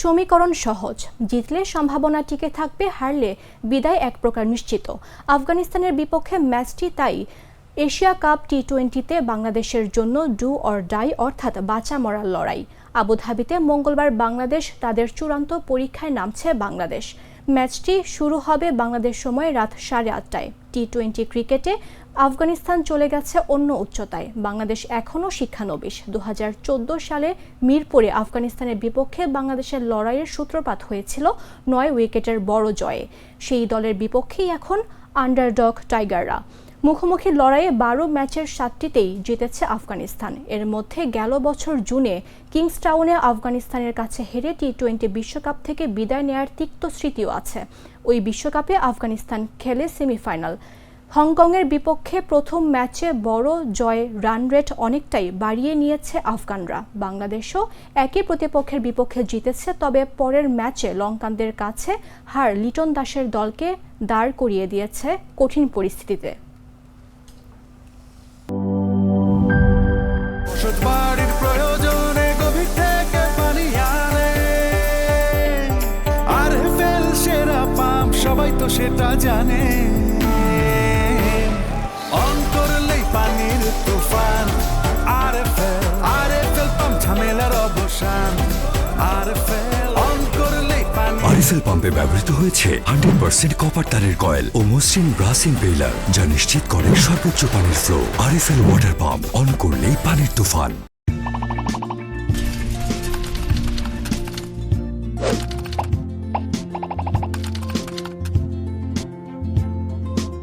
সমীকরণ সহজ। জিতলে সম্ভাবনা টিকে থাকবে, হারলে বিদায় এক প্রকার নিশ্চিত। আফগানিস্তানের বিপক্ষে ম্যাচটি তাই। এশিয়া কাপ টি টোয়েন্টিতে বাংলাদেশের জন্য ডু অর ডাই অর্থাৎ বাঁচা মরার লড়াই। আবুধাবিতে মঙ্গলবার বাংলাদেশ তাদের চূড়ান্ত পরীক্ষায় নামছে বাংলাদেশ। ম্যাচটি শুরু হবে বাংলাদেশ সময় রাত সাড়ে আটটায়। টি টোয়েন্টি ক্রিকেটে আফগানিস্তান চলে গেছে অন্য উচ্চতায়। বাংলাদেশ এখনও শিক্ষানবিশ। দু হাজার চোদ্দ সালে মিরপুরে আফগানিস্তানের বিপক্ষে বাংলাদেশের লড়াইয়ের সূত্রপাত হয়েছিল নয় উইকেটের বড় জয়ে। সেই দলের বিপক্ষেই এখন আন্ডারডগ টাইগাররা মুখোমুখি লড়াইয়ে বারো ম্যাচের সাতটিতেই জিতেছে আফগানিস্তান। এর মধ্যে গেল বছর জুনে কিংসটাউনে আফগানিস্তানের কাছে হেরে টি টোয়েন্টি বিশ্বকাপ থেকে বিদায় নেয়ার তিক্ত স্মৃতিও আছে। ওই বিশ্বকাপে আফগানিস্তান খেলে সেমিফাইনাল। হংকংয়ের বিপক্ষে প্রথম ম্যাচে বড় জয় রান রেট অনেকটাই বাড়িয়ে নিয়েছে আফগানরা। বাংলাদেশও একই প্রতিপক্ষের বিপক্ষে জিতেছে, তবে পরের ম্যাচে লঙ্কানদের কাছে হার লিটন দাসের দলকে দাঁড় করিয়ে দিয়েছে কঠিন পরিস্থিতিতে। সবাই তো সেটা জানে। অন করলেই পানির তুফান আর ফেল আর ফেল ঝামেলার অবসান আর ফেল অন করলেই পানি আরএফএল পাম্পে ব্যবহৃত হয়েছে হান্ড্রেড পার্সেন্ট কপার তারের কয়েল ও মসৃণ ব্রাস ইম্পেলার, যা নিশ্চিত করে সর্বোচ্চ পানির flow RFL water pump on করলেই পানির তুফান।